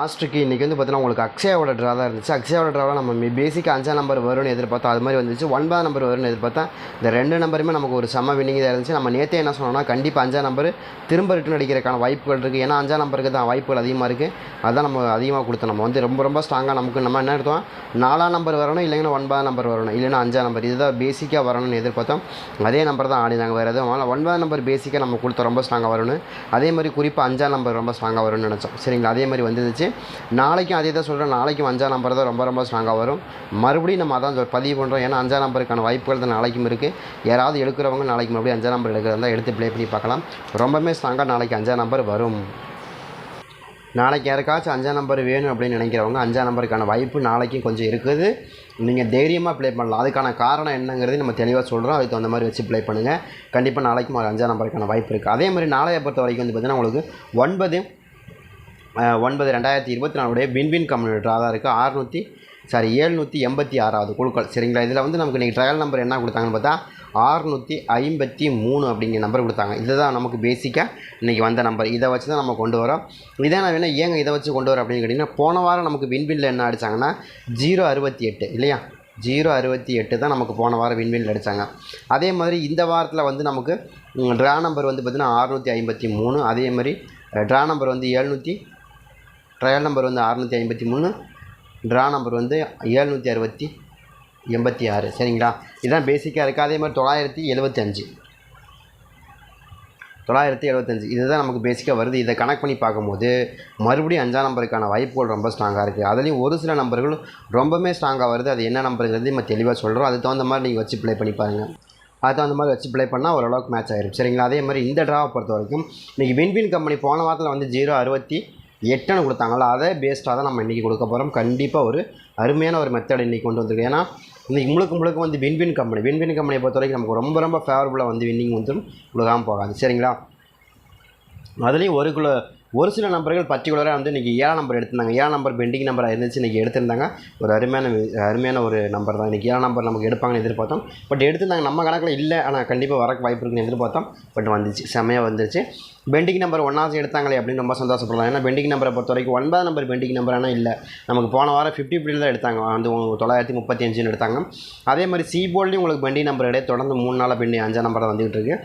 மாஸ்டருக்கு இன்றைக்கி வந்து பார்த்தீங்கன்னா உங்களுக்கு அக்ஷயாவோட ட்ரா தான் இருந்துச்சு. அக்ஷயாவோட ட்ராவில் நம்ம பேசிக்காக அஞ்சாம் நம்பர் வரும்னு எதிர்பார்த்தோம். அது மாதிரி வந்துச்சு. ஒன்பதாம் நம்பர் வரும்னு எதிர்பார்த்தா இந்த ரெண்டு நம்பருமே நமக்கு ஒரு செம்ம வின்னிங் தான் இருந்துச்சு. நம்ம நேற்றே என்ன சொன்னோம்னா கண்டிப்பாக அஞ்சாம் நம்பர் திரும்ப ரிட்டன் அடிக்கிறதுக்கான வாய்ப்புகள் இருக்குது ஏன்னா அஞ்சாம் நம்பருக்கு தான் வாய்ப்புகள் அதிகமாக இருக்குது அதான் நம்ம அதிகமாக கொடுத்தோம். நம்ம வந்து ரொம்ப ரொம்ப ஸ்ட்ராங்காக நமக்கு நம்ம என்ன எடுத்தோம்? நாலாம் நம்பர் வரணும் இல்லைன்னா ஒன்பதாம் நம்பர் வரணும் இல்லைன்னா அஞ்சாம் நம்பர் இதுதான் பேசிக்காக வரணும்னு எதிர்பார்த்தோம். அதே நம்பர் தான் ஆடினாங்க. வேறு எதுவும் ஆனால் ஒன்பதாம் நம்பர் பேசிக்காக நம்ம கொடுத்தோம். ரொம்ப ஸ்ட்ராங்காக வரணும் அதே மாதிரி குறிப்பாக அஞ்சாம் நம்பர் ரொம்ப ஸ்ட்ராங்காக வரும்னு நினச்சோம். சரிங்களா? அதே மாதிரி வந்துருச்சு நாளைக்கும் அதே தான் சொல்கிறேன் நாளைக்கும் அஞ்சாம் நம்பர் தான் ரொம்ப ரொம்ப ஸ்ட்ராங்காக வரும். மறுபடியும் நம்ம அதான் பதிவு பண்ணுறோம் ஏன்னா அஞ்சாம் நம்பருக்கான வாய்ப்புகள் தான் நாளைக்கும் இருக்குது யாராவது எடுக்கிறவங்க நாளைக்கு மறுபடியும் அஞ்சாம் நம்பர் எடுக்கிறதா எடுத்து ப்ளே பண்ணி பார்க்கலாம். ரொம்பவுமே ஸ்ட்ராங்காக நாளைக்கு அஞ்சாம் நம்பர் வரும். நாளைக்கு யாருக்காச்சும் அஞ்சாம் நம்பர் வேணும் அப்படின்னு நினைக்கிறவங்க அஞ்சாம் நம்பருக்கான வாய்ப்பு நாளைக்கும் கொஞ்சம் இருக்குது. நீங்கள் தைரியமாக ப்ளே பண்ணலாம். அதுக்கான காரணம் என்னங்கிறது நம்ம தெளிவாக சொல்கிறோம் அதுக்கு தகுந்த மாதிரி வச்சு ப்ளே பண்ணுங்கள் கண்டிப்பாக நாளைக்கும் ஒரு அஞ்சாம் நம்பருக்கான வாய்ப்பு இருக்குது அதே மாதிரி நாளைய பொறுத்த வரைக்கும் வந்து பார்த்திங்கன்னா உங்களுக்கு ஒன்பது ஒன்பது ரெண்டாயிரத்தி இருபத்தி நாலுடைய வின்வின் கம்யூனிட்டி தான் இருக்குது அறுநூற்றி சாரி ஏழ்நூற்றி எண்பத்தி ஆறாவது குழுக்கள். சரிங்களா? இதில் வந்து நமக்கு இன்றைக்கி ட்ரையல் நம்பர் என்ன கொடுத்தாங்கன்னு பார்த்தா ஆறுநூற்றி ஐம்பத்தி மூணு அப்படிங்கிற நம்பர் கொடுத்தாங்க. இதுதான் நமக்கு பேசிக்காக இன்றைக்கி வந்த நம்பர் இதை வச்சு தான் நம்ம கொண்டு வரோம். இதே நான் வேணால் ஏங்க இதை வச்சு கொண்டு வரோம் அப்படின்னு கேட்டிங்கன்னா போன வாரம் நமக்கு வின்வின்ல என்ன அடிச்சாங்கன்னா ஜீரோ அறுபத்தி எட்டு இல்லையா? ஜீரோ அறுபத்தி எட்டு தான் நமக்கு போன வாரம் வின்வின்ல அடித்தாங்க அதே மாதிரி இந்த வாரத்தில் வந்து நமக்கு ட்ரா நம்பர் வந்து பார்த்திங்கன்னா அறுநூற்றி ஐம்பத்தி மூணு. அதே மாதிரி ட்ரா நம்பர் வந்து எழுநூற்றி ட்ரையல் நம்பர் வந்து அறநூற்றி ஐம்பத்தி மூணு. ட்ரா நம்பர் வந்து ஏழ்நூற்றி அறுபத்தி எண்பத்தி ஆறு. சரிங்களா? இதுதான் பேசிக்காக இருக்குது அதே மாதிரி தொள்ளாயிரத்தி எழுபத்தஞ்சு தொள்ளாயிரத்தி எழுபத்தஞ்சு இதுதான் நமக்கு பேசிக்காக வருது. இதை கனெக்ட் பண்ணி பார்க்கும்போது மறுபடியும் அஞ்சாம் நம்பருக்கான வாய்ப்புகள் ரொம்ப ஸ்ட்ராங்காக இருக்குது அதுலேயும் ஒரு சில நம்பர்கள் ரொம்பவுமே ஸ்ட்ராங்காக வருது. அது என்ன நம்பருங்கிறது நம்ம தெளிவாக சொல்கிறோம் அதுக்கு தகுந்த மாதிரி நீங்கள் வச்சு ப்ளே பண்ணி பாருங்கள் அது தகுந்த மாதிரி வச்சு ப்ளே பண்ணால் ஓரளவுக்கு மேட்ச் ஆகிடும் சரிங்களா? அதே மாதிரி இந்த ட்ராவை பொறுத்த வரைக்கும் இன்றைக்கி வின்வின் கம்பெனி போன வாரத்தில் வந்து ஜீரோ அறுபத்தி எட்டுன்னு கொடுத்தாங்களா அதே பேஸ்டாக தான் நம்ம இன்றைக்கி கொடுக்க போகிறோம் கண்டிப்பாக ஒரு அருமையான ஒரு மெத்தட் இன்றைக்கி கொண்டு வந்திருக்கு. ஏன்னா இன்றைக்கி முழுக்க முழுக்க வந்து வின்வின் கம்பெனி வின்வின் கம்பெனியை பொறுத்த வரைக்கும் நமக்கு ரொம்ப ரொம்ப ஃபேவரபுளாக வந்து வின்னிங் வந்துடும் கொடுக்காமல் போகாது. சரிங்களா? அதுலேயும் ஒரு கிலோ ஒரு சில நம்பர்கள் பர்டிகுலராக வந்து இன்றைக்கி ஏழாம் நம்பர் எடுத்திருந்தாங்க. ஏழாம் நம்பர் பெண்டிங் நம்பராக இருந்துச்சு இன்றைக்கி எடுத்திருந்தாங்க. ஒரு அருமையான அருமையான ஒரு நம்பர் தான். இன்றைக்கி ஏழாம் நம்பர் நமக்கு எடுப்பாங்கன்னு எதிர்பார்த்தோம். பட் எடுத்திருந்தாங்க நம்ம கணக்கில் இல்லை. ஆனால் கண்டிப்பாக வரக்கு வாய்ப்பு இருக்குன்னு எதிர்பார்த்தோம். பட் வந்துச்சு. செம்மையாக வந்துருச்சு. பெண்டிங் நம்பர் ஒன்றாவது எடுத்தாங்களே அப்படின்னு ரொம்ப சந்தோஷப்படலாம். ஏன்னா பெண்டிங் நம்பரை பொறுத்த வரைக்கும் ஒன்பது நம்பர் பெண்டிங் நம்பர் ஆனால் இல்லை. நமக்கு போன வாரம் ஃபிஃப்டி பிடியில் தான் எடுத்தாங்க. வந்து தொள்ளாயிரத்தி முப்பத்தி அஞ்சுன்னு எடுத்தாங்க. அதே மாதிரி சி போர்ட்லேயும் உங்களுக்கு பெண்டிங் நம்பர் கிடையாது. தொடர்ந்து மூணு நாளாக பெண்டிங் அஞ்சாம் நம்பர் தான் வந்துகிட்டு இருக்கு.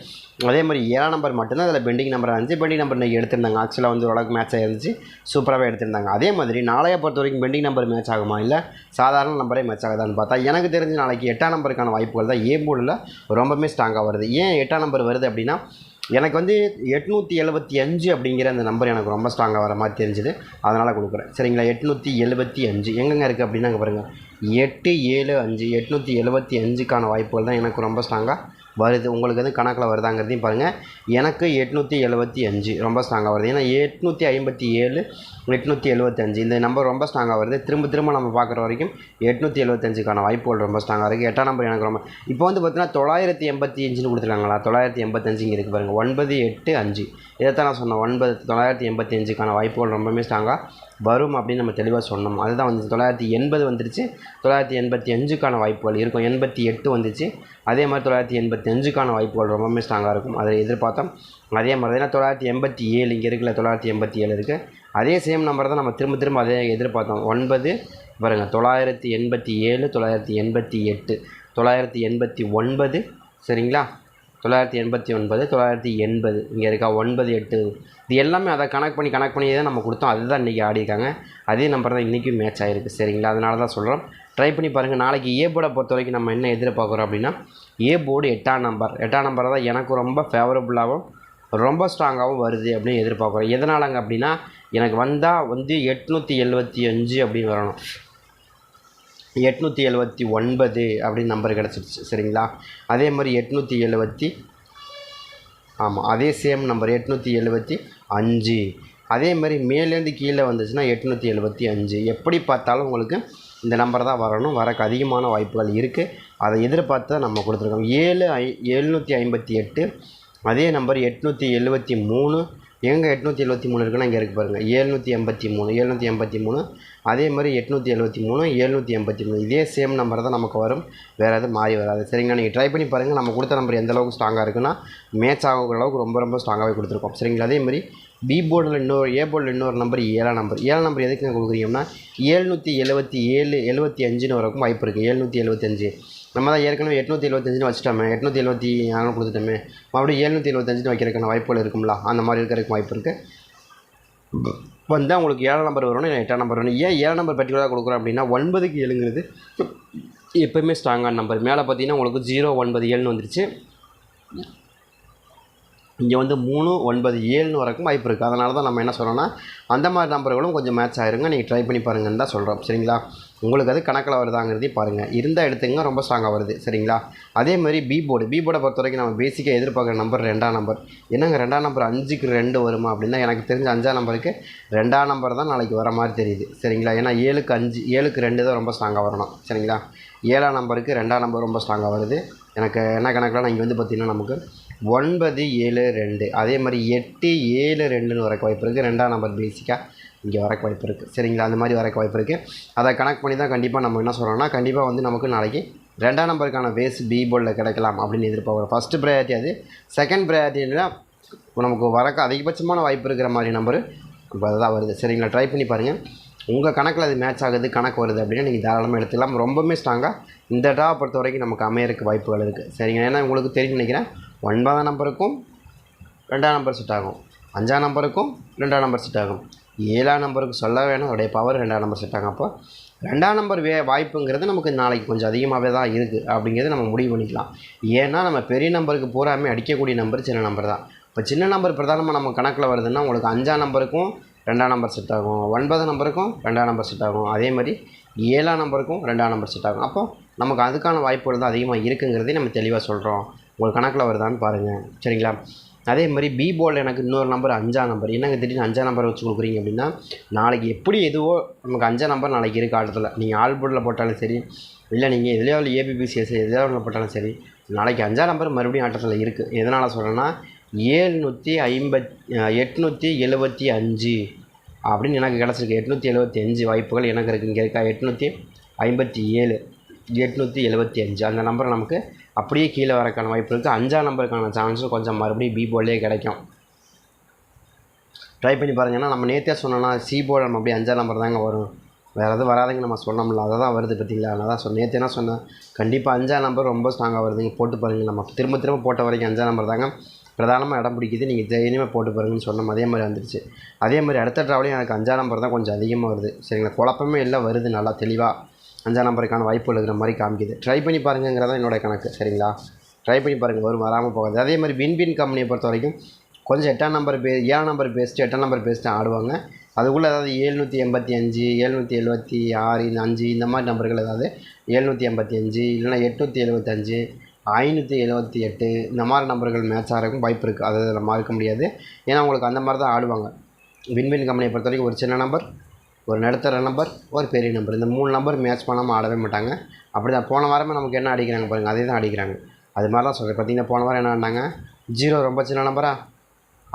அதே மாதிரி ஏழாம் நம்பர் மட்டும்தான். அதில் பெண்டிங் நம்பர் அஞ்சு பெண்டிங் நம்பர் இன்றைக்கி எடுத்திருந்தாங்க. ஆக்சுவலாக வந்து ஓரளவுக்கு மேட்ச் ஆயிருந்துச்சு. சூப்பராகவே எடுத்திருந்தாங்க. அதே மாதிரி நாளைய பொறுத்த வரைக்கும் பெண்டிங் நம்பர் மேட்ச் ஆகுமா இல்லை? சாதாரண நம்பரே மேட்ச் ஆகுதான்னு பார்த்தா எனக்கு தெரிஞ்சு நாளைக்கு எட்டாம் நம்பருக்கான வாய்ப்புகள் தான் ஏ போர்டில் ரொம்பவுமே ஸ்ட்ராங்காக வருது. ஏன் எட்டாம் நம்பர் வருது அப்படின்னா எனக்கு வந்து எட்நூற்றி எழுபத்தி அஞ்சு அப்படிங்கிற அந்த நம்பர் எனக்கு ரொம்ப ஸ்ட்ராங்காக வர மாதிரி தெரிஞ்சுது. அதனால் கொடுக்குறேன். சரிங்களா? எட்நூற்றி எழுபத்தி அஞ்சு. எங்கெங்க இருக்குது அப்படின்னா அங்கே பாருங்கள் எட்டு ஏழு அஞ்சு எட்நூற்றி எழுபத்தி அஞ்சுக்கான வாய்ப்புகள் தான் எனக்கு ரொம்ப ஸ்ட்ராங்காக வருது உங்களுக்கு வந்து கணக்கில் வருதாங்கிறதையும் பாருங்கள் எனக்கு எட்நூற்றி எழுபத்தி அஞ்சு ரொம்ப ஸ்ட்ராங்காக வருது. ஏன்னா எட்நூற்றி ஐம்பத்தி ஏழு எட்நூற்றி எழுபத்தஞ்சு இந்த நம்பர் ரொம்ப ஸ்ட்ராங்காக வருது. திரும்ப திரும்ப நம்ம பார்க்குற வரைக்கும் எட்நூற்றி எழுபத்தஞ்சுக்கான வாய்ப்புகள் ரொம்ப ஸ்ட்ராங்காக இருக்குது எட்டாம் நம்பர் எனக்கு ரொம்ப இப்போ வந்து பார்த்தீங்கன்னா தொள்ளாயிரத்தி எண்பத்தி அஞ்சுன்னு கொடுத்துருக்காங்களா? தொள்ளாயிரத்தி எண்பத்தஞ்சு இங்கே இருக்குது பாருங்கள் ஒன்பது எட்டு அஞ்சு. இதைத்தான் நான் சொன்னேன். ஒன்பது தொள்ளாயிரத்தி எண்பத்தி அஞ்சுக்கான வாய்ப்புகள் ரொம்பவுமே ஸ்ட்ராங்காக வரும் அப்படின்னு நம்ம தெளிவாக சொன்னோம். அதுதான் வந்து தொள்ளாயிரத்தி எண்பது வந்துருச்சு. தொள்ளாயிரத்தி எண்பத்தி அஞ்சுக்கான வாய்ப்புகள் இருக்கும். எண்பத்தி எட்டு வந்துச்சு. அதே மாதிரி தொள்ளாயிரத்தி எண்பத்தி அஞ்சுக்கான வாய்ப்புகள் ரொம்பவுமே ஸ்ட்ராங்காக இருக்கும். அதை எதிர்பார்த்தோம். அதே மாதிரி தான் தொள்ளாயிரத்தி எண்பத்தி ஏழு இங்கே இருக்குல்ல தொள்ளாயிரத்தி எண்பத்தி ஏழு இருக்குது அதே சேம் நம்பர் தான் நம்ம திரும்ப திரும்ப அதே எதிர்பார்த்தோம். ஒன்பது பாருங்கள் தொள்ளாயிரத்தி எண்பத்தி ஏழு தொள்ளாயிரத்தி எண்பத்தி எட்டு தொள்ளாயிரத்தி எண்பத்தி ஒன்பது சரிங்களா? தொள்ளாயிரத்தி எண்பத்தி ஒன்பது தொள்ளாயிரத்தி எண்பது. இங்கே இருக்கா ஒன்பது எட்டு. இது எல்லாமே அதை கனெக்ட் பண்ணி கனெக்ட் பண்ணி தான் நம்ம கொடுத்தோம். அதுதான் இன்றைக்கி ஆடிருக்காங்க அதே நம்பர் தான் இன்றைக்கும் மேட்ச் ஆகிருக்கு சரிங்களா? அதனால தான் சொல்கிறோம் ட்ரை பண்ணி பாருங்கள் நாளைக்கு ஏ போர்டை பொறுத்த வரைக்கும் நம்ம என்ன எதிர்பார்க்குறோம் அப்படின்னா ஏ போர்டு எட்டாம் நம்பர் எட்டாம் நம்பர் தான் எனக்கு ரொம்ப ஃபேவரபுளாகவும் ரொம்ப ஸ்ட்ராங்காகவும் வருது அப்படின்னு எதிர்பார்க்குறோம். எதனாலங்க அப்படின்னா எனக்கு வந்தால் வந்து எட்நூற்றி எழுபத்தி அஞ்சு அப்படின்னு வரணும். எட்நூற்றி எழுபத்தி ஒன்பது அப்படின்னு நம்பர் கிடச்சிருச்சு சரிங்களா? அதே மாதிரி எட்நூற்றி எழுபத்தி ஆமாம் அதே சேம் நம்பர் எட்நூற்றி எழுபத்தி அஞ்சு. அதே மாதிரி மேலேருந்து கீழே வந்துச்சுன்னா எட்நூற்றி எழுபத்தி அஞ்சு. எப்படி பார்த்தாலும் உங்களுக்கு இந்த நம்பர் தான் வரணும். வரக்கு அதிகமான வாய்ப்புகள் இருக்குது அதை எதிர்பார்த்து தான் நம்ம கொடுத்துருக்கோம். ஏழு ஐ எழுநூற்றி ஐம்பத்தி எட்டு அதே நம்பர் எட்நூற்றி எழுபத்தி மூணு எங்கே எட்நூற்றி எழுபத்தி மூணு இருக்குன்னா இங்கே இருக்குது பாருங்கள் ஏழ்நூற்றி எண்பத்தி மூணு ஏழ்நூற்றி எண்பத்தி மூணு. அதே மாதிரி எட்நூற்றி எழுபத்தி மூணு ஏழ்நூற்றி எண்பத்தி மூணு. இதே சேம் நம்பர் தான் நமக்கு வரும். வேறு எதுவும் மாறி வராது. சரிங்களா? நீங்கள் ட்ரை பண்ணி பாருங்கள் நம்ம கொடுத்த நம்பர் எந்த அளவுக்கு ஸ்ட்ராங்காக இருக்குன்னா மேட்ச் ஆகிற அளவுக்கு ரொம்ப ரொம்ப ஸ்ட்ராங்காகவே கொடுத்துருக்கோம். சரிங்களா? அதே மாதிரி பி போர்டில் இன்னொரு ஏ போர்டில் இன்னொரு நம்பர் ஏழாம் நம்பர் ஏழாம் நம்பர் எதுக்கு கொடுக்குறீங்கன்னா ஏழ்நூற்றி எழுபத்தி ஏழு எழுபத்தி அஞ்சுன்னு வரக்கும் வாய்ப்பு இருக்குது ஏழ்நூற்றி எழுபத்தஞ்சு நம்ம தான் ஏற்கனவே எட்நூற்றி எழுபத்தஞ்சுன்னு வச்சுட்டோமே. எட்நூற்றி எழுபத்தி நாலு கொடுத்துட்டோமே. மறுபடியும் எழுநூற்றி எழுபத்தஞ்சுன்னு வைக்கிறதுக்கான வாய்ப்புகள் இருக்கும்ல? அந்த மாதிரி இருக்கிறதுக்கு வாய்ப்பு இருக்குது வந்தால் உங்களுக்கு ஏழாம் நம்பர் வரணும் இல்லை எட்டாம் நம்பர் வரணும் ஏன் ஏழாம் நம்பர் பர்டிகுலராக கொடுக்குறோம் அப்படின்னா ஒன்பதுக்கு ஏழுங்கிறது எப்போயுமே ஸ்ட்ராங்கான நம்பர் மேலே பார்த்தீங்கன்னா உங்களுக்கு ஜீரோ ஒன்பது ஏழுன்னு வந்துருச்சு. இங்கே வந்து மூணு ஒன்பது ஏழுன்னு வரைக்கும் வாய்ப்பு இருக்குது அதனால தான் நம்ம என்ன சொல்கிறோன்னா அந்த மாதிரி நம்பர்களும் கொஞ்சம் மேட்ச் ஆயிருங்க. நீங்கள் ட்ரை பண்ணி பாருங்கன்னு தான் சொல்கிறோம் சரிங்களா? உங்களுக்கு அது கணக்கில் வருதாங்கிறதையும் பாருங்கள் இருந்தால் எடுத்துங்க ரொம்ப ஸ்ட்ராங்காக வருது. சரிங்களா? அதே மாதிரி பி போர்டு பி போர்டை பொறுத்த வரைக்கும் நம்ம பேசிக்காக எதிர்பார்க்குற நம்பர் ரெண்டாம் நம்பர் என்னங்க ரெண்டாம் நம்பர் அஞ்சுக்கு ரெண்டு வருமா அப்படின்னா எனக்கு தெரிஞ்ச அஞ்சாம் நம்பருக்கு ரெண்டாம் நம்பர் தான் நாளைக்கு வர மாதிரி தெரியுது. சரிங்களா? ஏன்னா ஏழுக்கு அஞ்சு ஏழுக்கு ரெண்டு தான் ரொம்ப ஸ்ட்ராங்காக வரணும். சரிங்களா? ஏழாம் நம்பருக்கு ரெண்டாம் நம்பர் ரொம்ப ஸ்ட்ராங்காக வருது. எனக்கு என்ன கணக்கில் இங்கே வந்து பார்த்திங்கன்னா நமக்கு ஒன்பது ஏழு ரெண்டு. அதே மாதிரி எட்டு ஏழு ரெண்டுன்னு வரக்கு வாய்ப்பு இருக்குது ரெண்டாம் நம்பர் பேசிக்காக இங்கே வரக்கு வாய்ப்பு இருக்குது சரிங்களா? அந்த மாதிரி வரக்கு வாய்ப்பு இருக்குது அதை கணக்கு பண்ணி தான் கண்டிப்பாக நம்ம என்ன சொல்கிறோம்னா கண்டிப்பாக வந்து நமக்கு நாளைக்கு ரெண்டாம் நம்பருக்கான பேஸ் பி போர்டில் கிடைக்கலாம் அப்படின்னு எதிர்பார்க்குறோம். ஃபஸ்ட்டு ப்ரையாரிட்டி அது. செகண்ட் ப்ரையாரிட்டினா நமக்கு வரக்கு அதிகபட்சமான வாய்ப்பு இருக்கிற மாதிரி நம்பரு இப்போ அதுதான் வருது. சரிங்களா? ட்ரை பண்ணி பாருங்கள் உங்கள் கணக்கில் அது மேட்ச் ஆகுது கணக்கு வருது அப்படின்னா நீங்கள் தாராளமாக எடுத்துக்கலாம். ரொம்பவுமே ஸ்ட்ராங்காக இந்த ட்ரா பொறுத்த வரைக்கும் நமக்கு அமையறதுக்கு வாய்ப்புகள் இருக்குது சரிங்க ஏன்னா உங்களுக்கு தெரியும் நினைக்கிறேன் ஒன்பதாம் நம்பருக்கும் ரெண்டாம் நம்பர் செட் ஆகும். அஞ்சாம் நம்பருக்கும் ரெண்டாம் நம்பர் செட் ஆகும். ஏழாம் நம்பருக்கு சொல்ல வேணும். அவருடைய பவர் ரெண்டாம் நம்பர் செட் ஆகும் அப்போ ரெண்டாம் நம்பர் வே வாய்ப்புங்கிறது நமக்கு நாளைக்கு கொஞ்சம் அதிகமாகவே தான் இருக்குது அப்படிங்கிறது நம்ம முடிவு பண்ணிக்கலாம். ஏன்னா நம்ம பெரிய நம்பருக்கு பூராமே அடிக்கக்கூடிய நம்பர் சின்ன நம்பர் தான். இப்போ சின்ன நம்பர் பிரதானமாக நம்ம கணக்கில் வருதுன்னா உங்களுக்கு அஞ்சாம் நம்பருக்கும் ரெண்டாம் நம்பர் செட் ஆகும். ஒன்பதாம் நம்பருக்கும் ரெண்டாம் நம்பர் செட் ஆகும். அதே மாதிரி ஏழாம் நம்பருக்கும் ரெண்டாம் நம்பர் செட் ஆகும். அப்போ நமக்கு அதுக்கான வாய்ப்புகள் தான் அதிகமாக இருக்குங்கிறதே நம்ம தெளிவாக சொல்கிறோம் உங்களுக்கு கணக்கில் வருதான்னு பாருங்கள் சரிங்களா? அதே மாதிரி பி போர்டில் எனக்கு இன்னொரு நம்பர் அஞ்சாம் நம்பர் என்னங்க திடீர்னு அஞ்சாம் நம்பர் வச்சு கொடுக்குறீங்க அப்படின்னா நாளைக்கு எப்படி எதுவோ நமக்கு அஞ்சாம் நம்பர் நாளைக்கு இருக்குது ஆட்டத்தில். நீங்கள் ஆல் போர்டில் போட்டாலும் சரி இல்லை நீங்கள் எதுலையோ ஏபிபிசிஎஸ் எதுலையோ ஒன்று போட்டாலும் சரி நாளைக்கு அஞ்சாம் நம்பர் மறுபடியும் ஆட்டத்தில் இருக்குது எதனால் சொல்கிறேன்னா ஏழ்நூற்றி ஐம்பத் எட்நூற்றி எழுபத்தி அஞ்சு அப்படின்னு எனக்கு கிடச்சிருக்கு. எட்நூற்றி எழுபத்தி அஞ்சு வாய்ப்புகள் எனக்கு இருக்குது இங்கே இருக்கா எட்நூற்றி ஐம்பத்தி ஏழு எட்நூற்றி எழுபத்தி அஞ்சு. அந்த நம்பர் நமக்கு அப்படியே கீழே வரக்கான வாய்ப்பு இருக்குது அஞ்சாம் நம்பருக்கான சான்ஸும் கொஞ்சம் மறுபடியும் பி போர்ட்லேயே கிடைக்கும். ட்ரை பண்ணி பாருங்க. ஏன்னா நம்ம நேற்றே சொன்னோன்னா சி போர்டு நம்ம அப்படியே அஞ்சாம் நம்பர் தாங்க வரும். வேறு எதுவும் வராதுங்க. நம்ம சொன்னோம்ல அதை தான் வருது பார்த்தீங்களா? நான் தான் சொன்னேன். நேற்று என்ன சொன்னேன்? கண்டிப்பாக அஞ்சாம் நம்பர் ரொம்ப ஸ்ட்ராங்காக வருதுங்க. போட்டு பாருங்கள் நம்ம திரும்ப திரும்ப போட்ட வரைக்கும் அஞ்சாம் நம்பர் தாங்க. பிரதானமாக இடம் பிடிக்குது. நீங்கள் தைரியமாக போட்டு பாருங்கன்னு சொன்னோம். அதே மாதிரி வந்துருச்சு. அதே மாதிரி அடுத்த ட்ராவலையும் எனக்கு அஞ்சாம் நம்பர் தான் கொஞ்சம் அதிகமாக வருது. சரிங்களா? குழப்பமே இல்லை. வருது. நல்லா தெளிவாக அஞ்சாம் நம்பருக்கான வாய்ப்பு இருக்கிற மாதிரி காமிக்குது. ட்ரை பண்ணி பாருங்கிறதான் என்னோட கணக்கு. சரிங்களா? ட்ரை பண்ணி பாருங்கள் வரும் வராமல் போகாது. அதே மாதிரி வின்பின் கம்பெனியை பொறுத்த வரைக்கும் கொஞ்சம் எட்டாம் நம்பர் பே ஏழாம் நம்பர் பேஸ்ட்டு எட்டாம் நம்பர் பேஸ்ட்டு ஆடுவாங்க. அதுக்குள்ளே ஏதாவது ஏழ்நூற்றி எண்பத்தி அஞ்சு ஏழ்நூற்றி எழுபத்தி ஆறு இந்த அஞ்சு இந்த மாதிரி நம்பர்கள் ஏதாவது ஏழ்நூற்றி எண்பத்தி அஞ்சு இல்லைனா எட்நூற்றி எழுபத்தஞ்சு ஐநூற்றி எழுபத்தி எட்டு இந்த மாதிரி நம்பர்கள் மேட்ச் ஆகிறதுக்கும் வாய்ப்பு இருக்குது அதை இதில் மறுக்க முடியாது. ஏன்னா உங்களுக்கு அந்த மாதிரி தான் ஆடுவாங்க. வின்வின் கம்பெனியை பொறுத்த வரைக்கும் ஒரு சின்ன நம்பர் ஒரு நடுத்தர நம்பர் ஒரு பெரிய நம்பர் இந்த மூணு நம்பர் மேட்ச் பண்ணாமல் ஆடவே மாட்டாங்க. அப்படி தான் போன வாரமே நமக்கு என்ன அடிக்கிறாங்க பாருங்கள் அதே தான் அடிக்கிறாங்க. அது மாதிரி தான் சொல்கிறேன் பார்த்தீங்கன்னா போன வாரம் என்ன ஆடினாங்க? ஜீரோ ரொம்ப சின்ன நம்பரா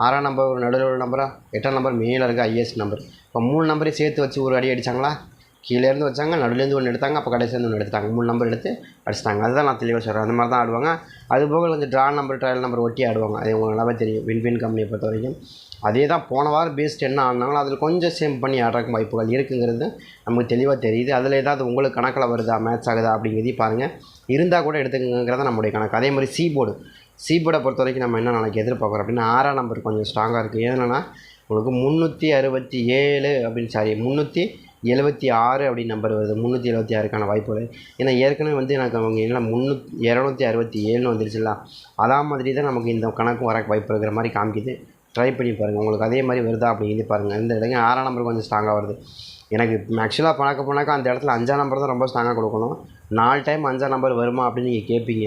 ஆறாம் நம்பர் ஒரு நடுவில் ஒரு நம்பரா எட்டாம் நம்பர் மேலே இருக்க ஐஎஸ் நம்பர் இப்போ மூணு நம்பரையும் சேர்த்து வச்சு ஒரு அடி அடித்தாங்களா கீழேருந்து வச்சாங்க நடுலேருந்து ஒன்று எடுத்தாங்க அப்போ கடைசிலேருந்து ஒன்று எடுத்தாங்க மூணு நம்பர் எடுத்து அடிச்சிட்டாங்க. அதுதான் நான் தெளிவாக சொல்கிறேன் அந்த மாதிரி தான் ஆடுவாங்க. அது போக கொஞ்சம் ட்ரா நம்பர் ட்ரையல் நம்பர் ஒட்டி ஆடுவாங்க. அது உங்களுக்கு நல்லாவே தெரியும். வின் வின் கம்பெனியை பொறுத்த வரைக்கும் அதே தான் போன வாரம் பேஸ்ட் என்ன ஆனாலும் அதில் கொஞ்சம் சேம் பண்ணி ஆடுறக்கு வாய்ப்புகள் இருக்குங்கிறது நமக்கு தெளிவாக தெரியுது. அதில் ஏதாவது உங்களுக்கு கணக்கில் வருதா மேட்ச் ஆகுதா அப்படிங்கிறதையும் பாருங்கள் இருந்தால் கூட எடுத்துக்கங்கிறத நம்முடைய கணக்கு. அதே மாதிரி சி போர்டு சி போர்டை பொறுத்த வரைக்கும் நம்ம என்ன நாளைக்கு எதிர்பார்க்குறோம் அப்படின்னா ஆறாம் நம்பர் கொஞ்சம் ஸ்ட்ராங்காக இருக்குது ஏன்னா உங்களுக்கு முந்நூற்றி அறுபத்தி ஏழு அப்படின்னு சாரி முந்நூற்றி எழுபத்தி ஆறு அப்படின்னு நம்பர் வருது. முந்நூற்றி எழுபத்தி ஆறுக்கான வாய்ப்புகள். ஏன்னா ஏற்கனவே வந்து எனக்கு அவங்க என்ன முந்நூ இரநூத்தி அறுபத்தி ஏழுன்னு வந்துருச்சுல்ல. அதான் மாதிரி தான் நமக்கு இந்த கணக்கும் வர வாய்ப்பு இருக்கிற மாதிரி காமிக்குது. ட்ரை பண்ணி பாருங்கள் உங்களுக்கு அதே மாதிரி வருதா அப்படிங்கிறது பாருங்கள் இந்த இடங்க ஆறாம் நம்பர் கொஞ்சம் ஸ்ட்ராங்காக வருது. எனக்கு ஆக்சுவலாக பணக்க போனாக்கா அந்த இடத்துல அஞ்சாம் நம்பர் தான் ரொம்ப ஸ்ட்ராங்காக கொடுக்கணும். நாலு டைம் அஞ்சாம் நம்பர் வருமா அப்படின்னு நீங்கள் கேட்பீங்க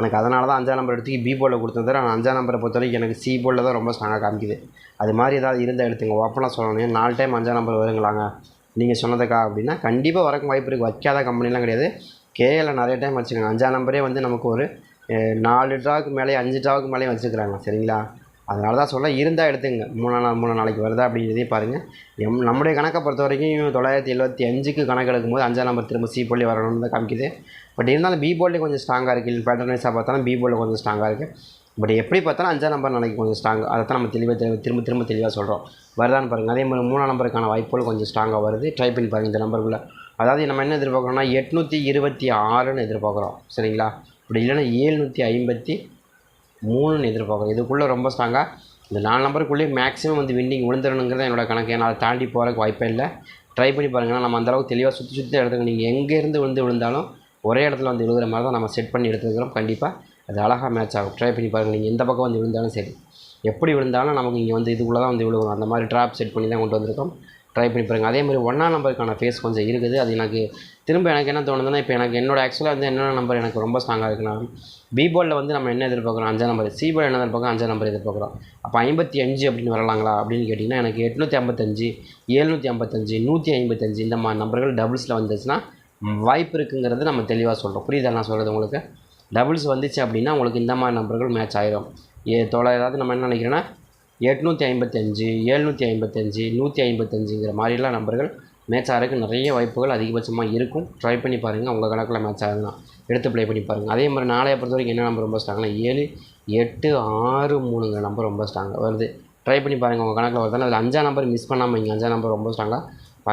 எனக்கு அதனால தான் அஞ்சாம் நம்பர் எடுத்து பி போர்டில் கொடுத்தது ஆனால் அஞ்சாம் நம்பரை பொறுத்த வரைக்கும் எனக்கு சி போர்டில் தான் ரொம்ப ஸ்ட்ராங்காக காமிக்குது. அது மாதிரி ஏதாவது இருந்தால் எடுத்துங்க. ஓப்பனாக சொல்லணும். நாலு டைம் அஞ்சாம் நம்பர் வருங்களாங்க. நீங்கள் சொன்னதுக்கா அப்படின்னா கண்டிப்பாக வரக்கு வாய்ப்பு இருக்குது வைக்காத கம்பெனிலாம் கிடையாது. கேஎல்ல நிறைய டைம் வச்சுக்கோங்க. அஞ்சாம் நம்பரே வந்து நமக்கு ஒரு நாலு ட்ராவுக்கு மேலே அஞ்சு ட்ராவுக்கு மேலேயும் வச்சுக்கிறாங்க சரிங்களா? அதனால தான் சொல்ல இருந்தால் எடுத்துங்க மூணு நாள் மூணு நாளைக்கு வருதா அப்படிங்கிறதையும் பாருங்கள் எம் நம்முடைய கணக்கை பொறுத்த வரைக்கும் தொள்ளாயிரத்தி எழுபத்தி அஞ்சுக்கு கணக்கு எடுக்கும்போது அஞ்சாம் நம்பர் திரும்ப சி போலி வரணும்னு தான் காமிக்குது. பட் இருந்தாலும் பி போர்டில் கொஞ்சம் ஸ்ட்ராங்காக இருக்குது பேட்டர்னைஸாக பார்த்தாலும் பி போலில் கொஞ்சம் ஸ்ட்ராங்காக இருக்குது பட் எப்படி பார்த்தாலும் அஞ்சாம் நம்பர் நாளைக்கு கொஞ்சம் ஸ்ட்ராங் அதை தான் நம்ம தெளிவாக திரும்ப திரும்ப தெளிவாக சொல்கிறோம் வருதான்னு பாருங்கள் அதே மாதிரி மூணாம் நம்பருக்கான வாய்ப்புகள் கொஞ்சம் ஸ்ட்ராங்காக வருது. ட்ரை பண்ணி பாருங்கள் இந்த நம்பருக்குள்ளே. அதாவது நம்ம என்ன எதிர்பார்க்குறோம்னா எட்நூற்றி இருபத்தி ஆறுன்னு எதிர்பார்க்குறோம். சரிங்களா? அப்படி இல்லைன்னா ஏழ்நூற்றி ஐம்பத்தி மூணுன்னு எதிர்பார்க்குறோம் இதுக்குள்ளே ரொம்ப ஸ்ட்ராங்காக இந்த நாலு நம்பருக்குள்ளேயே மேக்ஸிமம் வந்து வின்னிங் விழுந்துடணுங்கிறது என்னோடய கணக்கு. ஏன்னா அதை தாண்டி போகிறதுக்கு வாய்ப்பே இல்லை. ட்ரை பண்ணி பாருங்கள் நம்ம அந்தளவுக்கு தெளிவாக சுற்றி சுற்றி இடத்துக்கு நீங்கள் எங்கேருந்து விழுந்து விழுந்தாலும் ஒரே இடத்துல வந்து விழுகிற மாதிரி தான் நம்ம செட் பண்ணி எடுத்துக்கிறோம். கண்டிப்பாக அது அழகாக மேட்ச் ஆகும். ட்ரை பண்ணி பாருங்கள் நீங்கள் எந்த பக்கம் வந்து விழுந்தாலும் சரி. எப்படி விழுந்தாலும் நமக்கு இங்கே வந்து இதுக்குள்ளே தான் வந்து விழுகும் அந்த மாதிரி ட்ராப் செட் பண்ணி தான் கொண்டு வந்திருக்கோம். ட்ரை பண்ணி பாருங்கள் அதே மாதிரி ஒன்றாம் நம்பருக்கான ஃபேஸ் கொஞ்சம் இருக்குது. அது எனக்கு திரும்ப எனக்கு என்ன தோணுதுன்னா இப்போ எனக்கு என்னோட ஆக்சுவலாக வந்து என்னென்ன நம்பர் எனக்கு ரொம்ப ஸ்ட்ராங்காக இருக்குன்னா பி போர்டில் வந்து நம்ம என்ன எதிர்பார்க்குறோம்? அஞ்சாம் நம்பர் சி போர்டு என்ன எதிர்பார்க்குறோம்? அஞ்சாம் நம்பர் எதிர்பார்க்குறோம். அப்போ ஐம்பத்தி அஞ்சு அப்படின்னு வரலாங்களா? அப்படின்னு கேட்டிங்கன்னா எனக்கு எட்நூற்றி ஐம்பத்தஞ்சு ஏழ்நூற்றி ஐம்பத்தஞ்சு நூற்றி ஐம்பத்தஞ்சு இந்த மாதிரி நம்பர்கள் டபுள்ஸில் வந்துச்சுன்னா வாய்ப்பு இருக்குங்கிறது நம்ம தெளிவாக சொல்கிறோம் புரியுதா? நான் சொல்கிறது உங்களுக்கு? டபுள்ஸ் வந்துச்சு அப்படின்னா உங்களுக்கு இந்த மாதிரி நம்பர்கள் மேட்ச் ஆயிரும். ஏ தொள்ளாயிரத்து நம்ம என்ன நினைக்கிறோன்னா எட்நூற்றி ஐம்பத்தஞ்சு ஏழ்நூற்றி ஐம்பத்தஞ்சு நூற்றி ஐம்பத்தஞ்சுங்கிற மாதிரிலாம் நம்பர்கள் மேட்ச் ஆகிறதுக்கு நிறைய வாய்ப்புகள் அதிகபட்சமாக இருக்கும். ட்ரை பண்ணி பாருங்கள் உங்கள் கணக்கில் மேட்ச் ஆகுதுன்னா எடுத்து ப்ளே பண்ணி பாருங்கள் அதே மாதிரி நாளைய பொறுத்த வரைக்கும் என்ன நம்பர் ரொம்ப ஸ்ட்ராங்னா ஏழு எட்டு ஆறு மூணுங்கிற நம்பர் ரொம்ப ஸ்ட்ராங்காக வருது. ட்ரை பண்ணி பாருங்கள் உங்கள் கணக்கில் வருதுன்னா அதில் அஞ்சாம் நம்பர் மிஸ் பண்ணாமல் இங்கே அஞ்சாம் நம்பர் ரொம்ப ஸ்ட்ராங்காக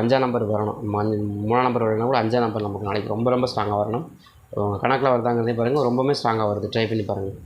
அஞ்சாம் நம்பர் வரணும். அஞ்சு மூணாம் நம்பர் வரணும் கூட அஞ்சாம் நம்பர் நமக்கு நாளைக்கு ரொம்ப ரொம்ப ஸ்ட்ராங்காக வரணும். கணக்கில் வருதாங்கிறதே பாருங்கள் ரொம்பவுமே ஸ்ட்ராங்காக வருது. ட்ரை பண்ணி பாருங்கள்